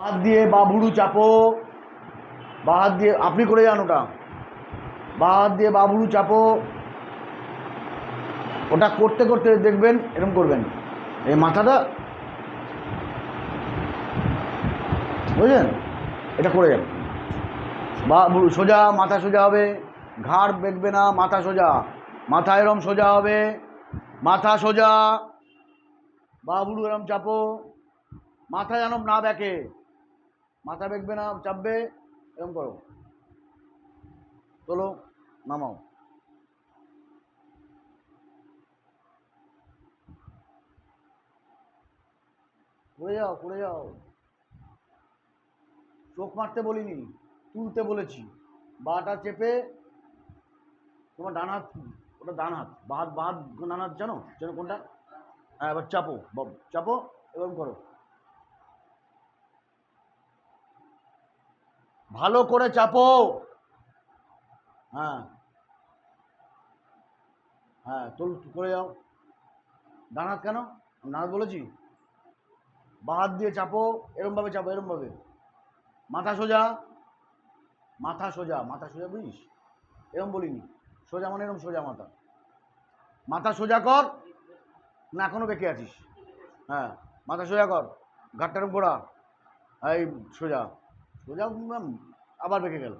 হাত দিয়ে বাবুড়ু চাপো, বা হাত দিয়ে, আপনি করে যান ওটা। বা হাত দিয়ে বাবুড়ু চাপো, ওটা করতে করতে দেখবেন এরকম করবেন। এই মাথাটা, বুঝলেন? এটা করে যান। বা সোজা, মাথা সোজা হবে। ঘাড় বেঁকবে না, মাথা সোজা। মাথা এরম সোজা হবে। মাথা সোজা। বা বুড়ো এরম চাপো। মাথা যেন না ব্যাকে। মাথা বেঁকবে না, চাপবে, এরকম করো। চলো নামাও। করে যাও করে যাও। চোখ মারতে বলিনি, তুলতে বলেছি। বাটা চেপে তোমার ডান হাত, ওটা ডান হাত, বা হাত হাত ডান হাত জানো? জানো কোনটা? হ্যাঁ এবার চাপো চাপো এবং করো। ভালো করে চাপো। হ্যাঁ। হ্যাঁ তোল করে যাও হাত কেন? ডান বলেছি? বা হাত দিয়ে চাপো, এরমভাবে চাপো, এরমভাবে। মাথা সোজা। মাথা সোজা মাথা সোজা বুঝিস? এরম বলিনি। সোজা মানে এরম সোজা মাথা। মাথা সোজা কর। না, এখনও বেঁকে আছিস। হ্যাঁ মাথা সোজা কর। ঘাটটার গোড়া এই, সোজা। সোজা আবার বেঁকে গেল।